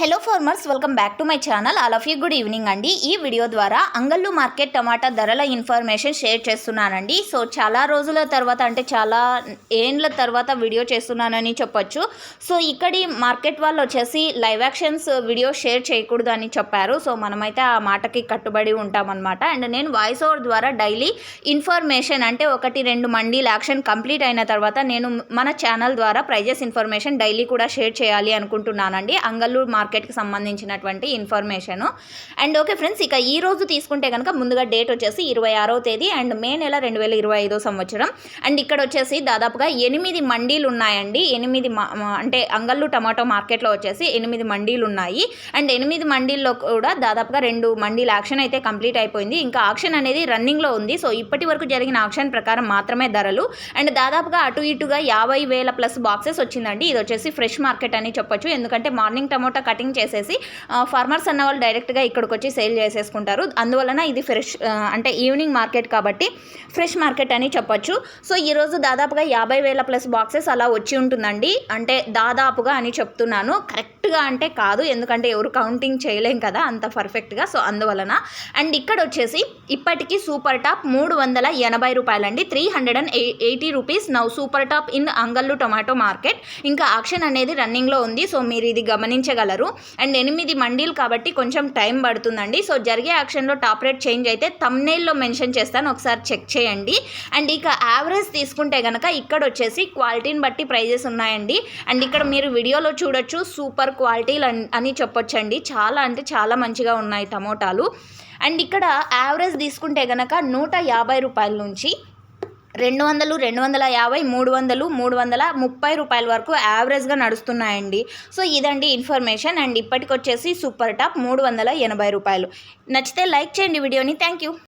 Hello farmers welcome back to my channel all of you good evening అండి. ఈ video ద్వారా అంగళ్ళు market టమాటా ధరల ఇన్ఫర్మేషన్ షేర్ చేస్తున్నానండి. సో చాలా రోజుల తర్వాత అంటే చాలా ఏండ్ల తర్వాత వీడియో చేస్తున్నానని చెప్పొచ్చు. సో ఇక్కడి మార్కెట్ వాళ్ళు వచ్చేసి లైవ్ యాక్షన్స్ వీడియో షేర్ చేయకూడదు అని చెప్పారు. సో మనమైతే ఆ మాటకి కట్టుబడి ఉంటామన్నమాట. అండ్ నేను వాయిస్ ఓవర్ ద్వారా డైలీ ఇన్ఫర్మేషన్ అంటే ఒకటి రెండు మండీల యాక్షన్ కంప్లీట్ అయిన తర్వాత నేను మన ఛానల్ ద్వారా ప్రైజెస్ ఇన్ఫర్మేషన్ డైలీ కూడా షేర్ చేయాలి అనుకుంటున్నానండి. అంగళ్ళు మార్కెట్కి సంబంధించినటువంటి ఇన్ఫర్మేషను. అండ్ ఓకే ఫ్రెండ్స్ ఇక ఈ రోజు తీసుకుంటే కనుక ముందుగా డేట్ వచ్చేసి ఇరవై ఆరో తేదీ అండ్ మే నెల రెండు వేల ఇరవై ఐదో సంవత్సరం. అండ్ ఇక్కడ వచ్చేసి దాదాపుగా ఎనిమిది మండీలు ఉన్నాయండి. ఎనిమిది మ- అంటే అంగళ్ళు టమాటో మార్కెట్లో వచ్చేసి ఎనిమిది మండీలు ఉన్నాయి. అండ్ ఎనిమిది మండీల్లో కూడా దాదాపుగా రెండు మండీల యాక్షన్ అయితే కంప్లీట్ అయిపోయింది. ఇంకా ఆక్షన్ అనేది రన్నింగ్లో ఉంది. సో ఇప్పటి వరకు జరిగిన ఆక్షన్ ప్రకారం మాత్రమే ధరలు. అండ్ దాదాపుగా అటు ఇటుగా యాభై వేల ప్లస్ బాక్సెస్ వచ్చిందండి. ఇది వచ్చేసి ఫ్రెష్ మార్కెట్ అని చెప్పొచ్చు. ఎందుకంటే మార్నింగ్ టమోటా కటింగ్ చేసేసి ఫార్మర్స్ అన్న వాళ్ళు డైరెక్ట్గా ఇక్కడికి వచ్చి సేల్ చేసేసుకుంటారు. అందువలన ఇది ఫ్రెష్ అంటే ఈవినింగ్ మార్కెట్ కాబట్టి ఫ్రెష్ మార్కెట్ అని చెప్పొచ్చు. సో ఈరోజు దాదాపుగా యాభై వేల ప్లస్ బాక్సెస్ అలా వచ్చి ఉంటుందండి. అంటే దాదాపుగా అని చెప్తున్నాను. కరెక్ట్గా అంటే కాదు. ఎందుకంటే ఎవరు కౌంటింగ్ చేయలేం కదా అంత పర్ఫెక్ట్గా సో అందువలన. అండ్ ఇక్కడ వచ్చేసి ఇప్పటికీ సూపర్ టాప్ మూడు వందల ఎనభై రూపాయలండి. Three hundred and eighty rupees now super top in Angallu tomato market ఇంకా ఆక్షన్ అనేది రన్నింగ్లో ఉంది. సో మీరు ఇది గమనించగలరు. అండ్ ఎనిమిది మండీలు కాబట్టి కొంచెం టైం పడుతుందండి. సో జరిగే యాక్షన్లో టాప్ రేట్ చేంజ్ అయితే తమ్నేల్లో మెన్షన్ చేస్తాను. ఒకసారి చెక్ చేయండి. అండ్ ఇక యావరేజ్ తీసుకుంటే కనుక ఇక్కడ వచ్చేసి క్వాలిటీని బట్టి ప్రైజెస్ ఉన్నాయండి. అండ్ ఇక్కడ మీరు వీడియోలో చూడొచ్చు సూపర్ క్వాలిటీలు అన్- అని చెప్పొచ్చండి. చాలా అంటే చాలా మంచిగా ఉన్నాయి టమోటాలు. అండ్ ఇక్కడ యావరేజ్ తీసుకుంటే కనుక నూట యాభై రూపాయల నుంచి రెండు వందలు రెండు వందల యాభై మూడు వందలు మూడు వందల ముప్పై రూపాయల వరకు యావరేజ్గా నడుస్తున్నాయండి. సో ఇదండి ఇన్ఫర్మేషన్. అండ్ ఇప్పటికొచ్చేసి సూపర్ టాప్ మూడు వందల ఎనభై రూపాయలు. నచ్చితే లైక్ చేయండి వీడియోని. Thank you